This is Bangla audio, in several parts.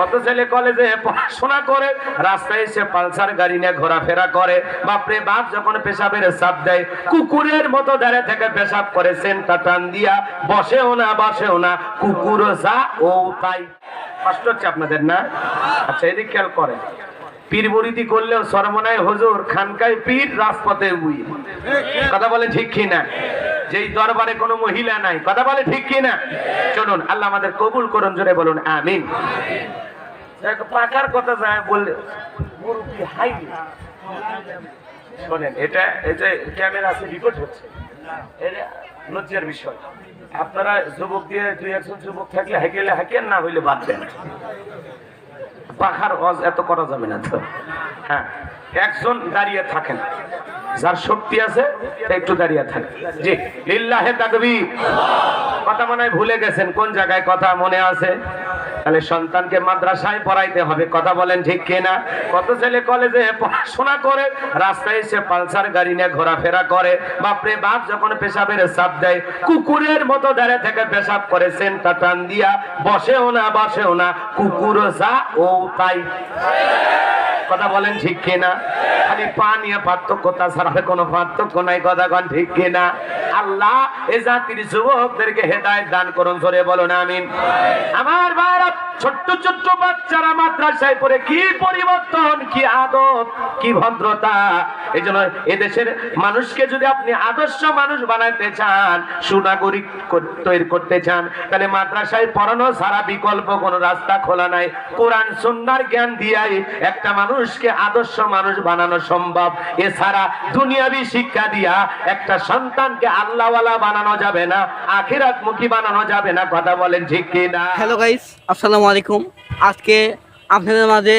কত ছেলে কলেজে পড়াশোনা করে, রাস্তায় এসে পালসার গাড়ি নিয়ে ঘোরাফেরা করে। বাপরে বাপ যখন পেশাবের চাপ দেয়, কুকুরের মতো দাঁড়িয়ে থেকে পেশাব করে, সেন্টা টান দিয়া, বসেও না বসেও না কুকুর যা, ও তাই। কষ্ট হচ্ছে আপনাদের না? আচ্ছা এদিক খেয়াল করেন। পীর বরিদি করলেও সরমনায় হুজুর, খানকায় পীর, রাজপথে উই। কথা বলে ঠিক কি না যেই দরবারে কোনো মহিলা নাই, কথা বলে ঠিক কি না চলুন, আল্লাহ আমাদের কবুল করুন, জোরে বলুন, আমিন। পাকার কথা যায় বললে শোনেন, এটা এটা ক্যামেরা আছে রেকর্ড হচ্ছে। লজ্জার বিষয়। আপনারা যুবক দিয়ে দুই একজন যুবক থাকলে হাইকেলে হাইকেন, না হইলে বাদ দেন। পাখার অজ এত করা যাবে না তো। হ্যাঁ একজন দাঁড়িয়ে থাকেন। যার শক্তি আছে একটু দাঁড়িয়ে থাকে। জি, লিল্লাহে তাকবীর। কথা মনে ভুলে গেছেন, কোন জায়গায় কথা মনে আছে? তাহলে সন্তানকে মাদ্রাসায় পড়াইতে হবে। কথা বলেন ঠিক কিনা? কত ছেলে কলেজে পড়াশোনা করে, রাস্তায় এসে পালসার গাড়ি নিয়ে ঘোরাফেরা করে। বাপরে বাপ যখন পেশাবের চাপ দেয়, কুকুরের মতো দাঁড়িয়ে থেকে পেশাব করে সেন্টা টান দিয়া বসেও না বসেও না, কুকুর যা ও তাই। কথা বলেন ঠিক কিনা? খালি পা নিয়ে পার্থক্য, তাছাড়া কোনো পার্থক্য নাই, কথা কন ঠিক কিনা? আল্লাহ এ জাতির যুবকদেরকে হেদায়েত দান করুন ধরে বলুন, আমিন। আমার ভাইরা, ছোট্ট ছোট্ট বাচ্চারা মাদ্রাসায় পড়ে কি পরিবর্তন, কি আদব, কি ভদ্রতা? এই জন্য এদেশের মানুষকে যদি আপনি আদর্শ মানুষ বানাইতে চান, সুনাগরিক তৈরি করতে চান, তাহলে মাদ্রাসায় পড়ানো সারা বিকল্প কোনো রাস্তা খোলা নাই। কোরআন, সুন্নার জ্ঞান দিয়াই একটা মানুষকে আদর্শ মানুষ বানানো সম্ভব। এছাড়া দুনিয়াবি শিক্ষা দিয়া একটা সন্তানকে আল্লাহওয়ালা বানানো যাবে না আখিরাত মুখী বানানো যাবে না, কথা বলেন ঠিক কি হ্যালো গাইস আসসালামু আলাইকুম। আজকে আপনাদের মাঝে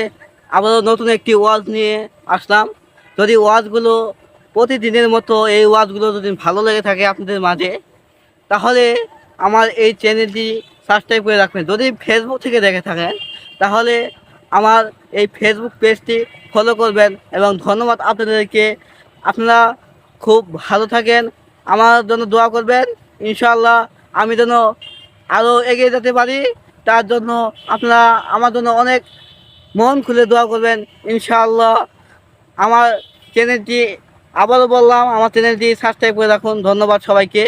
আবারও নতুন একটি ওয়াজ নিয়ে আসলাম। যদি ওয়াজগুলো প্রতিদিনের মতো, এই ওয়াজগুলো যদি ভালো লেগে থাকে আপনাদের মাঝে, তাহলে আমার এই চ্যানেলটি সাবস্ক্রাইব করে রাখবেন। যদি ফেসবুক থেকে দেখে থাকেন, তাহলে আমার এই ফেসবুক পেজটি ফলো করবেন এবং ধন্যবাদ আপনাদেরকে। আপনারা খুব ভালো থাকেন আমার জন্য দোয়া করবেন। ইনশাল্লাহ আমি যেন আরও এগিয়ে যেতে পারি। তার জন্য আপনারা আমার জন্য অনেক মন খুলে দোয়া করবেন। ইনশাল্লাহ আমার চ্যানেলটি আবারও বললাম, আমার চ্যানেলটি সাবস্ক্রাইব করে রাখুন। ধন্যবাদ সবাইকে।